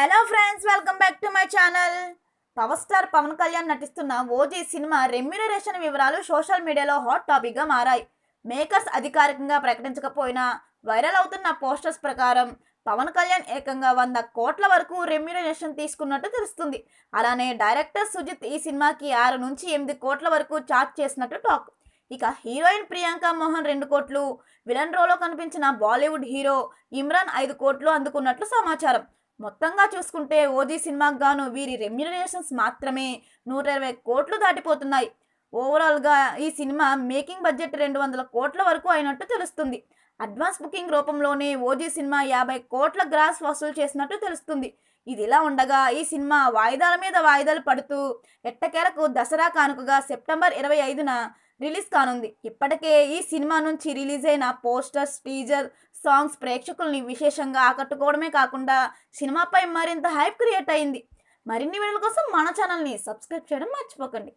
Hello friends welcome back to my channel. Power star Pawan Kalyan నటిస్తున్న OG cinema remuneration వివరాలు social మీడియాలో hot టాపిక్గా మారాయి. Makers అధికారికంగా ప్రకటించకపోయినా వైరల్ అవుతున్న పోస్టర్స్ ప్రకారం పవన్ కళ్యాణ్ ఏకంగా వంద కోట్ల వరకు రెమ్యునరేషన్ తీసుకున్నట్టు తెలుస్తుంది. అలానే డైరెక్టర్ సుజిత్ ఈ సినిమాకి ఆరు నుంచి ఎనిమిది కోట్ల వరకు చార్జ్ చేసినట్టు టాక్. ఇక హీరోయిన్ ప్రియాంక మోహన్ రెండు కోట్లు విలన్ రోలో కనిపించిన బాలీవుడ్ హీరో ఇమ్రాన్ ఐదు కోట్లు అందుకున్నట్లు సమాచారం. మొత్తంగా చూసుకుంటే ఓజీ సినిమాకు గాను వీరి రెమ్యునరేషన్స్ మాత్రమే నూట ఇరవై కోట్లు దాటిపోతున్నాయి. ఓవరాల్గా ఈ సినిమా మేకింగ్ బడ్జెట్ రెండు వందల కోట్ల వరకు అయినట్టు తెలుస్తుంది. అడ్వాన్స్ బుకింగ్ రూపంలోనే ఓజీ సినిమా యాభై కోట్ల గ్రాస్ వసూలు చేసినట్టు తెలుస్తుంది. ఇది ఇలా ఉండగా ఈ సినిమా వాయిదాల మీద వాయిదాలు పడుతూ ఎట్టకేలకు దసరా కానుకగా సెప్టెంబర్ ఇరవై ఐదున రిలీజ్ కానుంది. ఇప్పటికే ఈ సినిమా నుంచి రిలీజ్ అయిన పోస్టర్స్ టీజర్ సాంగ్స్ ప్రేక్షకుల్ని విశేషంగా ఆకట్టుకోవడమే కాకుండా సినిమాపై మరింత హైప్ క్రియేట్ అయింది. మరిన్ని వీడియోల కోసం మన ఛానల్ని సబ్స్క్రైబ్ చేయడం మర్చిపోకండి.